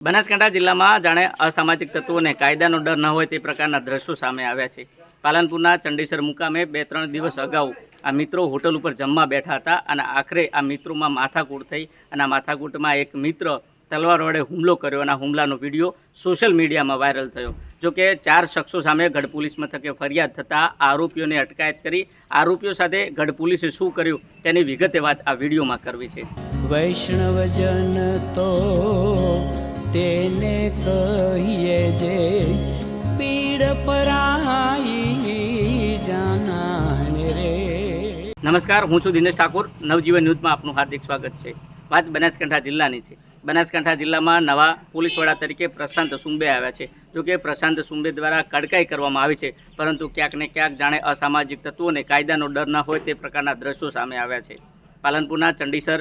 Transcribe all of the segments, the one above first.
બનાસકાંઠા જિલ્લામાં જાણે અસામાજિક તત્વોને કાયદાનો ડર ન હોય તે પ્રકારના દ્રશ્યો સામે આવ્યા છે. પાલનપુરના ચંડીસર મુકામે બે ત્રણ દિવસ અગાઉ આ મિત્રો હોટલ ઉપર જમવા બેઠા હતા અને આખરે આ મિત્રોમાં માથાકૂટ થઈ અને આ માથાકૂટમાં એક મિત્ર તલવાર વડે હુમલો કર્યો અને હુમલાનો વીડિયો સોશિયલ મીડિયામાં વાયરલ થયો. જો કે ચાર શખ્સો સામે ગઢ પોલીસ મથકે ફરિયાદ થતાં આરોપીઓને અટકાયત કરી આરોપીઓ સાથે ગઢ પોલીસે શું કર્યું તેની વિગતે વાત આ વિડીયોમાં કરવી છે. વૈષ્ણવજન તો કહીએ જે પીડ પરાઈ જાનાને રે નમસ્કાર હું છું દિનેશ ઠાકોર નવજીવન ન્યૂઝમાં આપનું હાર્દિક સ્વાગત છે। વાત બનાસકાંઠા જિલ્લાની છે। બનાસકાંઠા જિલ્લામાં નવા પોલીસ વડા તરીકે પ્રશાંત સુંબે આવ્યા છે। જો કે પ્રશાંત સુંબે દ્વારા કડકાઈ કરવામાં આવી છે, પરંતુ ક્યાંક ને ક્યાંક જાણે અસામાજિક તત્વોને કાયદાનો ડર ન હોય તે પ્રકારના દ્રશ્યો સામે આવ્યા છે। પાલનપુરના ચંડીસર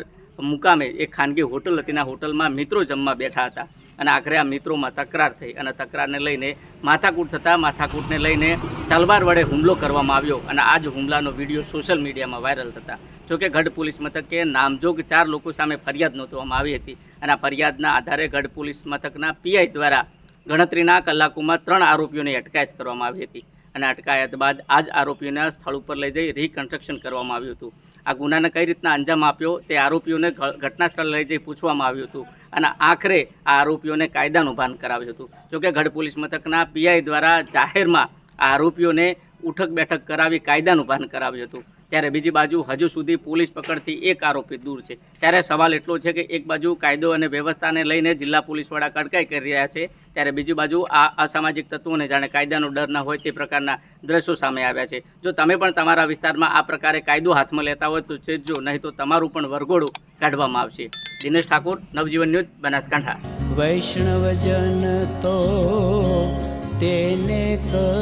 મુકામે એક ખાનગી હોટલ હતી ના હોટલમાં મિત્રો જમવા બેઠા હતા। અને આખરે આ મિત્રોમાં તકરાર થઈ અને તકરારને લઈને માથાકૂટ થતાં માથાકૂટને લઈને તલવાર વડે હુમલો કરવામાં આવ્યો અને આ જ હુમલાનો વીડિયો સોશિયલ મીડિયામાં વાયરલ થતા. જોકે ગઢ પોલીસ મથકે નામજોગ ચાર લોકો સામે ફરિયાદ નોંધવામાં આવી હતી અને આ ફરિયાદના આધારે ગઢ પોલીસ મથકના પીઆઈ દ્વારા ગણતરીના કલાકોમાં ત્રણ આરોપીઓની અટકાયત કરવામાં આવી હતી. અને અટકાયત બાદ આ જ આરોપીઓને સ્થળ ઉપર લઈ જઈ રિકન્સ્ટ્રક્શન કરવામાં આવ્યું હતું. આ ગુનાને કઈ રીતના અંજામ આપ્યો તે આરોપીઓને ઘટના સ્થળ લઈ જઈ પૂછવામાં આવ્યું હતું અને આખરે આ આરોપીઓને કાયદાનું ભાન કરાવ્યું હતું. જોકે ગઢ પોલીસ મથકના પીઆઈ દ્વારા જાહેરમાં આ આરોપીઓને ઉઠક બેઠક કરાવી કાયદાનું ભાન કરાવ્યું હતું. ત્યારે બીજી બાજુ હજુ સુધી પોલીસ પકડથી એક આરોપી દૂર છે. ત્યારે સવાલ એટલો છે કે એક બાજુ કાયદો અને વ્યવસ્થાને લઈને જિલ્લા પોલીસ વડા કડકાઈ કરી રહ્યા છે, ત્યારે બીજી બાજુ આ અસામાજિક તત્વોને જાણે કાયદાનો ડર ના હોય તે પ્રકારના દ્રશ્યો સામે આવ્યા છે. જો તમે પણ તમારા વિસ્તારમાં આ પ્રકારે કાયદો હાથમાં લેતા હોય તો ચેતજો નહીં તો તમારું પણ વરઘોડું કાઢવામાં આવશે. દિનેશ ઠાકોર, નવજીવન ન્યૂઝ, બનાસકાંઠા. વૈષ્ણવજન તો તેને કહીએ